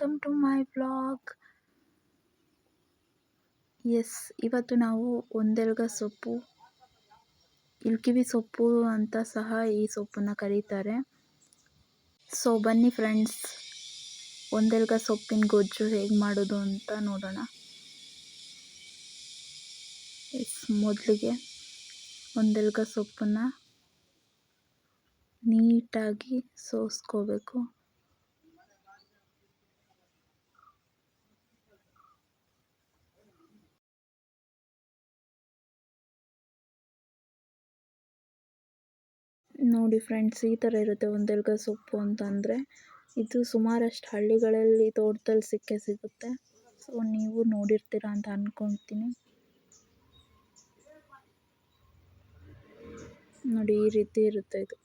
Welcome to my blog S ಇವತ್ತು ನಾವು ಒಂದೆಲಗ ಸೊಪ್ಪು, ಇಲ್ಕಿವಿ ಸೊಪ್ಪು ಅಂತ ಸಹ ಈ ಸೊಪ್ಪನ್ನು ಕರೀತಾರೆ. ಸೊ ಬನ್ನಿ ಫ್ರೆಂಡ್ಸ್ ಒಂದೆಲ್ಗ ಸೊಪ್ಪಿನ ಗೊಜ್ಜು ಹೇಗೆ ಮಾಡೋದು ಅಂತ ನೋಡೋಣ. ಎಸ್ ಮೊದಲಿಗೆ ಒಂದೆಲಗ ಸೊಪ್ಪನ್ನು ನೀಟಾಗಿ ಸೋಸ್ಕೋಬೇಕು. ನೋಡಿ ಫ್ರೆಂಡ್ಸ್, ಈ ಥರ ಇರುತ್ತೆ ಒಂದೆಲಗ ಸೊಪ್ಪು ಅಂತಂದರೆ. ಇದು ಸುಮಾರಷ್ಟು ಹಳ್ಳಿಗಳಲ್ಲಿ ತೋಟದಲ್ಲಿ ಸಿಕ್ಕೇ ಸಿಗುತ್ತೆ. ಸೊ ನೀವು ನೋಡಿರ್ತೀರ ಅಂತ ಅಂದ್ಕೊತೀನಿ ನೋಡಿ, ಈ ರೀತಿ ಇರುತ್ತೆ ಇದು.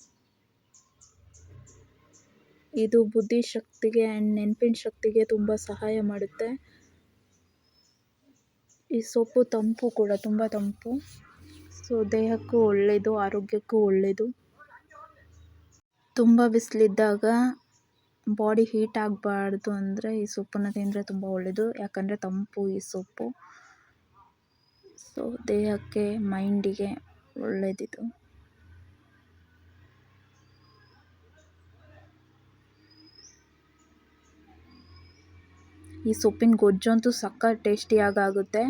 ಇದು ಬುದ್ಧಿ ಶಕ್ತಿಗೆ ಆ್ಯಂಡ್ ನೆನಪಿನ ಶಕ್ತಿಗೆ ತುಂಬ ಸಹಾಯ ಮಾಡುತ್ತೆ. ಈ ಸೊಪ್ಪು ತಂಪು ಕೂಡ, ತುಂಬ ತಂಪು. ಸೊ ದೇಹಕ್ಕೂ ಒಳ್ಳೆಯದು ಆರೋಗ್ಯಕ್ಕೂ ಒಳ್ಳೆಯದು ತುಂಬ ಬಿಸಿಲಿದ್ದಾಗ ಬಾಡಿ ಹೀಟ್ ಆಗಬಾರ್ದು ಅಂದರೆ ಈ ಸೊಪ್ಪನ್ನು ತಿಂದರೆ ತುಂಬ ಒಳ್ಳೆಯದು ಯಾಕಂದರೆ ತಂಪು ಈ ಸೊಪ್ಪು. ಸೊ ದೇಹಕ್ಕೆ ಮೈಂಡಿಗೆ ಒಳ್ಳೆಯದಿದು ಈ ಸೊಪ್ಪಿನ ಗೊಜ್ಜಂತೂ ಸಖತ್ ಟೇಸ್ಟಿಯಾಗಿ ಆಗುತ್ತೆ.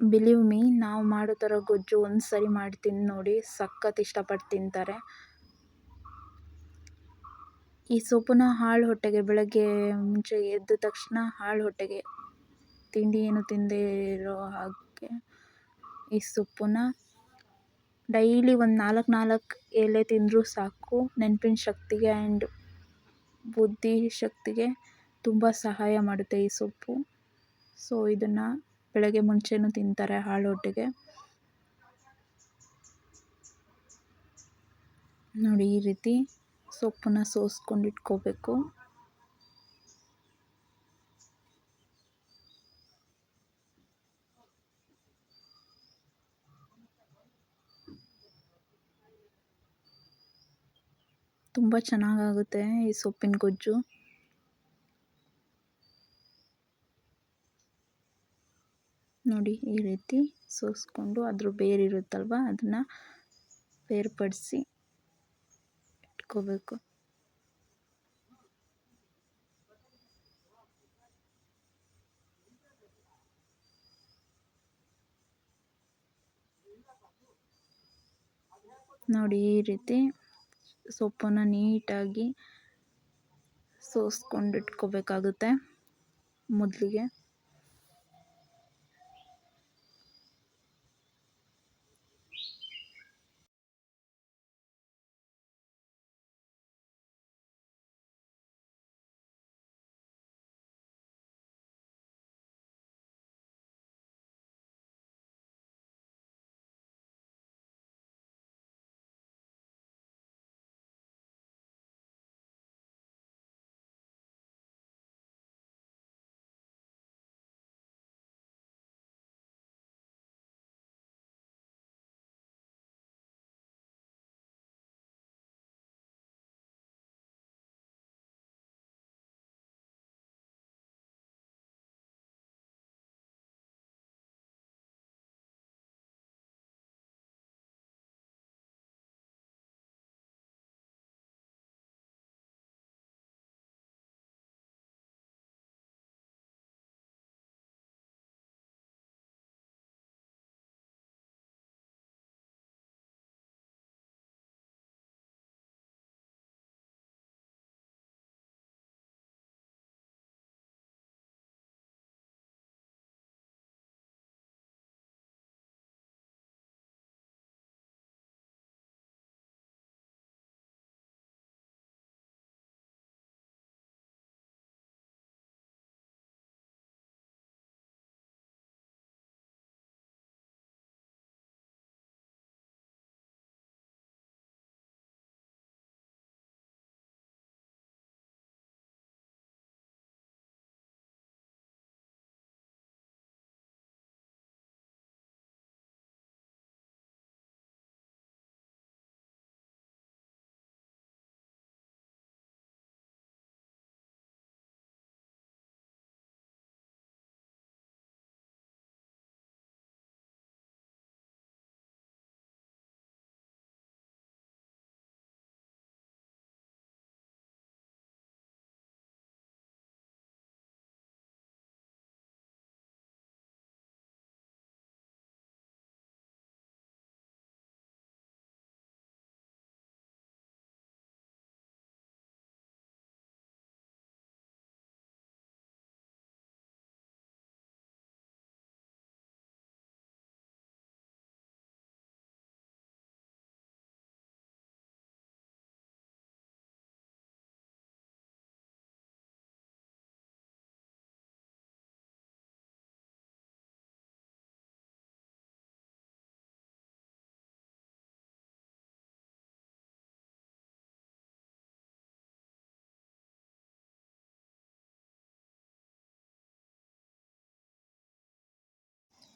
ಬಿಲೀವ್ ಮೀ ನಾವು ಮಾಡೋ ಥರ ಗೊಜ್ಜು ಒಂದು ಸರಿ ತಿಂದು ನೋಡಿ ಸಖತ್ ಇಷ್ಟಪಟ್ಟು ತಿಂತಾರೆ. ಈ ಸೊಪ್ಪನ್ನ ಹಾಳು ಹೊಟ್ಟೆಗೆ, ಬೆಳಗ್ಗೆ ಮುಂಚೆ ಎದ್ದ ತಕ್ಷಣ ಹಾಳು ಹೊಟ್ಟೆಗೆ ತಿಂಡಿ ಏನು ತಿಂದೇ ಇರೋ ಹಾಗೆ ಈ ಸೊಪ್ಪನ್ನ ಡೈಲಿ ಒಂದು ನಾಲ್ಕು ನಾಲ್ಕು ಎಲೆ ತಿಂದರೂ ಸಾಕು. ನೆನಪಿನ ಶಕ್ತಿಗೆ ಆ್ಯಂಡ್ ಬುದ್ಧಿ ಶಕ್ತಿಗೆ ತುಂಬ ಸಹಾಯ ಮಾಡುತ್ತೆ ಈ ಸೊಪ್ಪು ಸೊ, ಇದನ್ನು ಬೆಳಗ್ಗೆ ಮುಂಚೆನೂ ತಿಂತಾರೆ ಹಾಳು ಹೊಟ್ಟೆಗೆ. ನೋಡಿ ಈ ರೀತಿ ಸೊಪ್ಪನ್ನು ಸೋಸ್ಕೊಂಡು ಇಟ್ಕೋಬೇಕು ತುಂಬ ಚೆನ್ನಾಗಾಗುತ್ತೆ ಈ ಸೊಪ್ಪಿನ ಗೊಜ್ಜು. ನೋಡಿ ಈ ರೀತಿ ಸೋಸ್ಕೊಂಡು ಅದ್ರ ಬೇರಿರುತ್ತಲ್ವ? ಅದನ್ನು ಬೇರ್ಪಡಿಸಿ ಇಟ್ಕೋಬೇಕು ನೋಡಿ ಈ ರೀತಿ ಸೊಪ್ಪನ್ನು ನೀಟಾಗಿ ಸೋಸ್ಕೊಂಡು ಇಟ್ಕೋಬೇಕಾಗುತ್ತೆ ಮೊದಲಿಗೆ.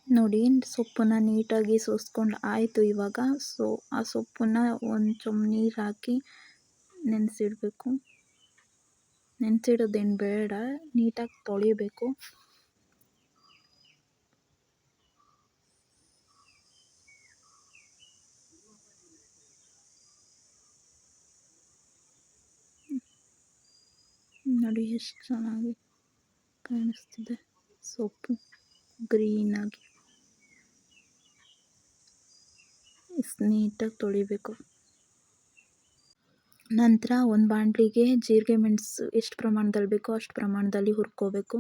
ನೋಡಿ, ಸೊಪ್ಪನ್ನ ನೀಟಾಗಿ ಸೋಸ್ಕೊಂಡು ಆಯಿತು ಇವಾಗ. ಸೊ, ಆ ಸೊಪ್ಪನ್ನ ಒಂದು ಚಮ್ ನೀರು ಹಾಕಿ ನೆನೆಸಿಡ್ಬೇಕು. ನೆನೆಸಿಡೋದೇನು ಬೇಡ, ನೀಟಾಗಿ ತೊಳಿಬೇಕು. ನೋಡಿ ಎಷ್ಟು ಚೆನ್ನಾಗಿ ಕಾಣಿಸ್ತಿದೆ. ಸೊಪ್ಪು ಗ್ರೀನಾಗಿ. ನೀಟಾಗಿ ತೊಳಿಬೇಕು. ನಂತರ ಒಂದು ಬಾಣಲಿಗೆ ಜೀರಿಗೆ ಮೆಣಸು ಎಷ್ಟು ಪ್ರಮಾಣದಲ್ಲಿ ಬೇಕೋ ಅಷ್ಟು ಪ್ರಮಾಣದಲ್ಲಿ ಹುರ್ಕೋಬೇಕು.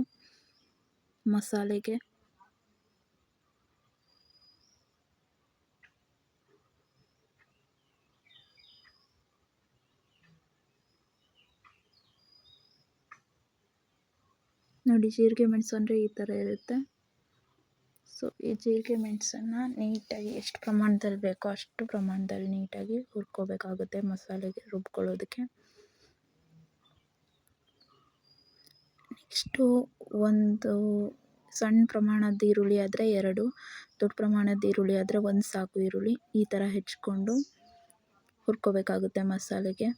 ಮಸಾಲೆಗೆ. ನೋಡಿ, ಜೀರಿಗೆ ಮೆಣಸು ಅಂದರೆ ಈ ಥರ ಇರುತ್ತೆ. ಸೊ ಈ ಜೀರಿಗೆ ಮೆಣಸನ್ನು ನೀಟಾಗಿ ಎಷ್ಟು ಪ್ರಮಾಣದಲ್ಲಿ ಬೇಕೋ ಅಷ್ಟು ಪ್ರಮಾಣದಲ್ಲಿ ನೀಟಾಗಿ ಹುರ್ಕೋಬೇಕಾಗುತ್ತೆ ಮಸಾಲೆಗೆ ರುಬ್ಕೊಳ್ಳೋದಕ್ಕೆ. ನೆಕ್ಸ್ಟು ಒಂದು ಸಣ್ಣ ಪ್ರಮಾಣದ ಈರುಳ್ಳಿ ಆದರೆ ಎರಡು, ದೊಡ್ಡ ಪ್ರಮಾಣದ ಈರುಳ್ಳಿ ಆದರೆ ಒಂದು ಸಾಕು ಈರುಳ್ಳಿ. ಈ ಥರ ಹೆಚ್ಕೊಂಡು ಹುರ್ಕೋಬೇಕಾಗುತ್ತೆ ಮಸಾಲೆಗೆ.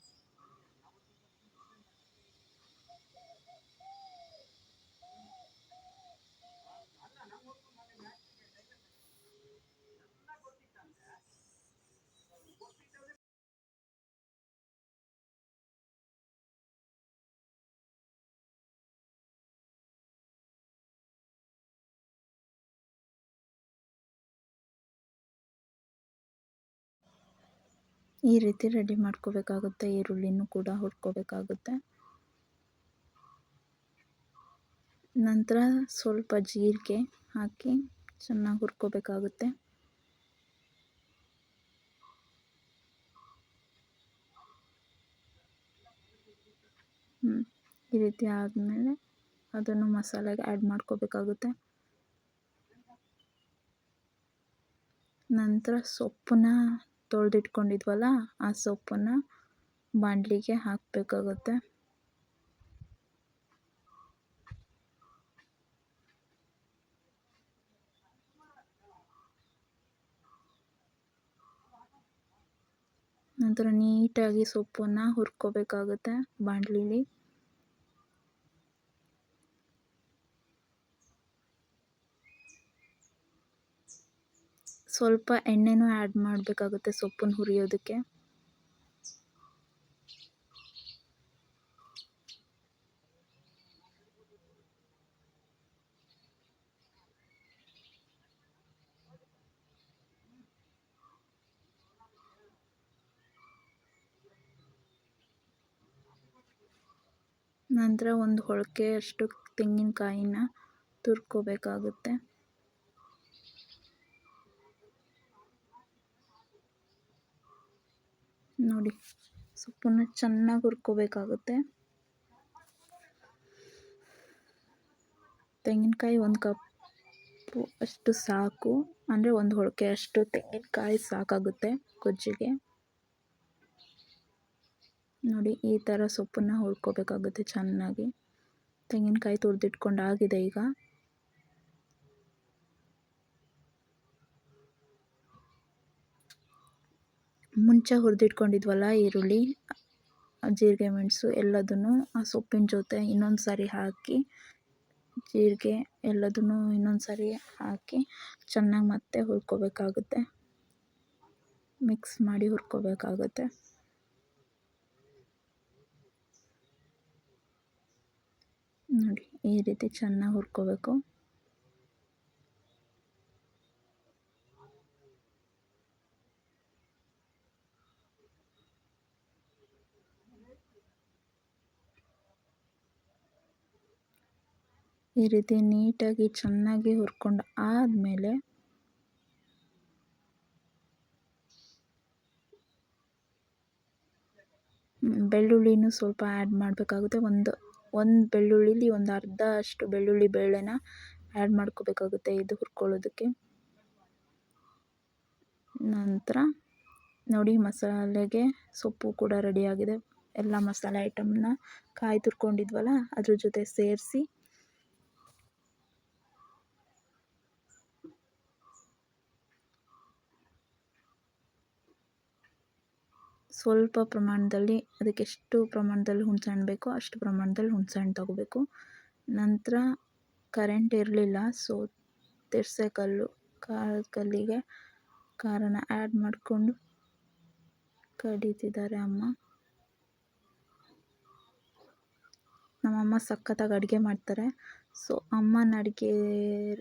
ಈ ರೀತಿ ರೆಡಿ ಮಾಡ್ಕೋಬೇಕಾಗುತ್ತೆ, ಈರುಳ್ಳಿನೂ ಕೂಡ ಹುರ್ಕೋಬೇಕಾಗುತ್ತೆ. ನಂತರ ಸ್ವಲ್ಪ ಜೀರಿಗೆ ಹಾಕಿ ಚೆನ್ನಾಗಿ ಹುರ್ಕೋಬೇಕಾಗುತ್ತೆ. ಈ ರೀತಿ ಆದಮೇಲೆ ಅದನ್ನು ಮಸಾಲೆಗೆ ಆ್ಯಡ್ ಮಾಡ್ಕೋಬೇಕಾಗುತ್ತೆ. ನಂತರ ಸೊಪ್ಪನ್ನ ತೊಳೆದಿಟ್ಕೊಂಡಿದ್ವಲ್ಲ ಆ ಸೊಪ್ಪನ್ನು ಬಾಂಡ್ಲಿಗೆ ಹಾಕಬೇಕಾಗುತ್ತೆ. ನಂತರ ನೀಟಾಗಿ ಸೊಪ್ಪನ್ನು ಹುರ್ಕೋಬೇಕಾಗುತ್ತೆ ಬಾಣಲಿಲಿ. ಸ್ವಲ್ಪ ಎಣ್ಣೆನೂ ಆ್ಯಡ್ ಮಾಡಬೇಕಾಗುತ್ತೆ ಸೊಪ್ಪನ್ನು ಹುರಿಯೋದಕ್ಕೆ. ನಂತರ ಒಂದು ಅಷ್ಟು ತೆಂಗಿನಕಾಯಿನ ತುರ್ಕೋಬೇಕಾಗುತ್ತೆ. ನೋಡಿ. ಸೊಪ್ಪನ್ನು ಚೆನ್ನಾಗಿ ಹುರ್ಕೋಬೇಕಾಗುತ್ತೆ. ತೆಂಗಿನಕಾಯಿ ಒಂದು ಕಪ್ಪು ಅಷ್ಟು ಸಾಕು. ಅಂದರೆ ಒಂದು ಹೊಳಕೆ ಅಷ್ಟು ತೆಂಗಿನಕಾಯಿ ಸಾಕಾಗುತ್ತೆ ಗೊಜ್ಜಿಗೆ. ನೋಡಿ, ಈ ಥರ ಸೊಪ್ಪನ್ನು ಹುರ್ಕೋಬೇಕಾಗುತ್ತೆ ಚೆನ್ನಾಗಿ. ತೆಂಗಿನಕಾಯಿ ತುರಿದಿಟ್ಕೊಂಡಾಗಿದೆ ಈಗ. ಮುಂಚೆ ಹುರಿದಿಟ್ಕೊಂಡಿದ್ವಲ್ಲ, ಈರುಳ್ಳಿ, ಜೀರಿಗೆ, ಮೆಣಸು ಎಲ್ಲದನ್ನು ಆ ಸೊಪ್ಪಿನ ಜೊತೆ ಇನ್ನೊಂದು ಸಾರಿ ಹಾಕಿ, ಜೀರಿಗೆ ಎಲ್ಲದನ್ನು ಇನ್ನೊಂದು ಸಾರಿ ಹಾಕಿ ಚೆನ್ನಾಗಿ ಮತ್ತೆ ಹುರ್ಕೋಬೇಕಾಗುತ್ತೆ. ಮಿಕ್ಸ್ ಮಾಡಿ ಹುರ್ಕೋಬೇಕಾಗುತ್ತೆ. ನೋಡಿ, ಈ ರೀತಿ ಚೆನ್ನಾಗಿ ಹುರ್ಕೋಬೇಕು. ಈ ರೀತಿ ನೀಟಾಗಿ ಚೆನ್ನಾಗಿ ಹುರ್ಕೊಂಡು ಆದಮೇಲೆ ಬೆಳ್ಳುಳ್ಳಿನೂ ಸ್ವಲ್ಪ ಆ್ಯಡ್ ಮಾಡಬೇಕಾಗುತ್ತೆ. ಒಂದು ಒಂದು ಬೆಳ್ಳುಳ್ಳಿಲಿ ಒಂದು ಅರ್ಧ ಅಷ್ಟು ಬೆಳ್ಳುಳ್ಳಿ ಬೇಳೆನ ಆ್ಯಡ್ ಮಾಡ್ಕೋಬೇಕಾಗುತ್ತೆ ಇದು ಹುರ್ಕೊಳ್ಳೋದಕ್ಕೆ. ನಂತರ ನೋಡಿ ಮಸಾಲೆಗೆ ಸೊಪ್ಪು ಕೂಡ ರೆಡಿಯಾಗಿದೆ ಎಲ್ಲ ಮಸಾಲೆ ಐಟಮ್ನ ಕಾಯಿ ತುರ್ಕೊಂಡಿದ್ವಲ್ಲ ಅದ್ರ ಜೊತೆ ಸೇರಿಸಿ ಸ್ವಲ್ಪ ಪ್ರಮಾಣದಲ್ಲಿ ಅದಕ್ಕೆ ಎಷ್ಟು ಪ್ರಮಾಣದಲ್ಲಿ ಹುಣಸೆಹಣ್ಣು ಬೇಕೋ ಅಷ್ಟು ಪ್ರಮಾಣದಲ್ಲಿ ಹುಣ್ಸೆ ಹಣ್ಣು ತಗೋಬೇಕು. ನಂತರ ಕರೆಂಟ್ ಇರಲಿಲ್ಲ ಸೊ ತಿರ್ಸೆ ಕಲ್ಲು ಖಾರದ ಕಲ್ಲಿಗೆ ಖಾರನ ಆ್ಯಡ್ ಮಾಡಿಕೊಂಡು ಕಡಿತಿದ್ದಾರೆ ಅಮ್ಮ. ನಮ್ಮಮ್ಮ ಸಖತ್ತಾಗಿ ಅಡುಗೆ ಮಾಡ್ತಾರೆ. ಸೊ ಅಮ್ಮನ ಅಡುಗೆ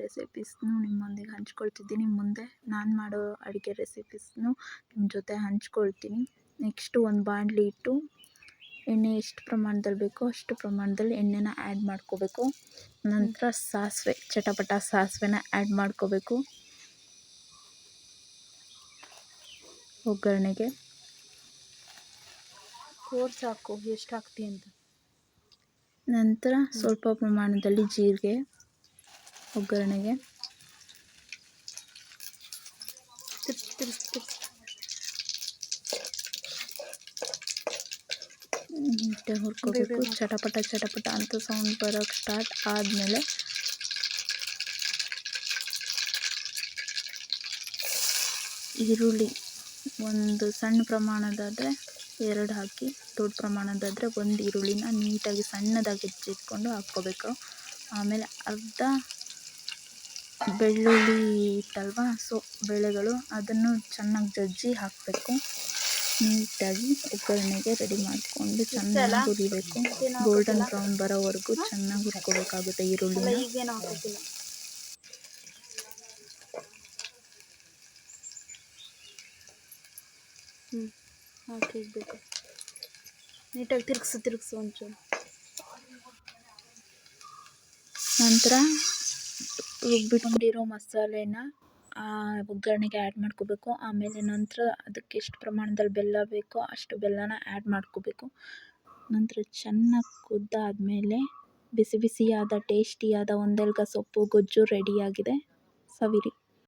ರೆಸಿಪೀಸ್ನು ನಿಮ್ಮೊಂದಿಗೆ ಹಂಚ್ಕೊಳ್ತಿದ್ದೀನಿ. ಮುಂದೆ ನಾನು ಮಾಡೋ ಅಡುಗೆ ರೆಸಿಪೀಸ್ನು ನಿಮ್ಮ ಜೊತೆ ಹಂಚ್ಕೊಳ್ತೀನಿ. ನೆಕ್ಸ್ಟು ಒಂದು ಬಾಣಲಿ ಇಟ್ಟು ಎಣ್ಣೆ ಎಷ್ಟು ಪ್ರಮಾಣದಲ್ಲಿ ಬೇಕೋ ಅಷ್ಟು ಪ್ರಮಾಣದಲ್ಲಿ ಎಣ್ಣೆನ ಆ್ಯಡ್ ಮಾಡ್ಕೋಬೇಕು. ನಂತರ ಸಾಸಿವೆ ಚಟಪಟ ಸಾಸಿವೆನ ಆ್ಯಡ್ ಮಾಡ್ಕೋಬೇಕು. ಒಗ್ಗರಣೆಗೆ. ಕೋರ್ಸ್ ಹಾಕು ಎಷ್ಟು ಹಾಕ್ತಿ ಅಂತ? ನಂತರ ಸ್ವಲ್ಪ ಪ್ರಮಾಣದಲ್ಲಿ ಜೀರಿಗೆ ಒಗ್ಗರಣೆಗೆ. ತಿರ್ಸ್ ತಿರ್ಸ್ ತಿರ್ಸ್. ನೀಟಾಗಿ ಹುರ್ಕೋಬೇಕು. ಚಟಪಟ ಚಟಪಟ ಅಂತ ಸೌಂಡ್ ಬರೋಕ್ಕೆ ಸ್ಟಾರ್ಟ್ ಆದಮೇಲೆ ಈರುಳ್ಳಿ ಒಂದು ಸಣ್ಣ ಪ್ರಮಾಣದಾದರೆ ಎರಡು ಹಾಕಿ ದೊಡ್ಡ ಪ್ರಮಾಣದಾದರೆ ಒಂದು ಈರುಳ್ಳಿನ ನೀಟಾಗಿ ಸಣ್ಣದಾಗಿ ಹೆಚ್ಚಿಟ್ಕೊಂಡು ಹಾಕ್ಕೋಬೇಕು. ಆಮೇಲೆ ಅರ್ಧ ಬೆಳ್ಳುಳ್ಳಿ ಇತ್ತಲ್ವ? ಸೊ ಬೆಳೆಗಳು ಅದನ್ನು ಚೆನ್ನಾಗಿ ಜಜ್ಜಿ ಹಾಕಬೇಕು. ನೀಟಾಗಿ ಒಗ್ಗರಣೆಗೆ ರೆಡಿ ಮಾಡಿಕೊಂಡು ಚೆನ್ನಾಗಿ ಹುರಿಬೇಕು. ಗೋಲ್ಡನ್ ಬ್ರೌನ್ ಬರೋವರೆಗೂ ಚೆನ್ನಾಗಿ ಹುರ್ಕೋಬೇಕಾಗುತ್ತೆ ಈರುಳ್ಳಿನ. ಹಾಕೋಕ್ಕಿಲ್ಲ ಹ್ಞೂ ಹಾಕಿ ನೀಟಾಗಿ ತಿರುಗಿಸು ತಿರುಗಿಸು ಒಂಚೂರು. ನಂತರ ರುಬ್ಬಿಟ್ಕೊಂಡಿರೋ ಮಸಾಲೆನ ಆ ಒಗ್ಗರಣೆಗೆ ಆ್ಯಡ್ ಮಾಡ್ಕೋಬೇಕು. ಆಮೇಲೆ ನಂತರ ಅದಕ್ಕೆ ಎಷ್ಟು ಪ್ರಮಾಣದಲ್ಲಿ ಬೆಲ್ಲ ಬೇಕೋ ಅಷ್ಟು ಬೆಲ್ಲನ ಆ್ಯಡ್ ಮಾಡ್ಕೋಬೇಕು. ನಂತರ ಚೆನ್ನಾಗಿ ಕುದ್ದಾದಮೇಲೆ ಬಿಸಿ ಬಿಸಿಯಾದ ಟೇಸ್ಟಿಯಾದ ಒಂದೆಲ್ಗ ಸೊಪ್ಪು, ಗೊಜ್ಜು ರೆಡಿಯಾಗಿದೆ ಸವಿರಿ.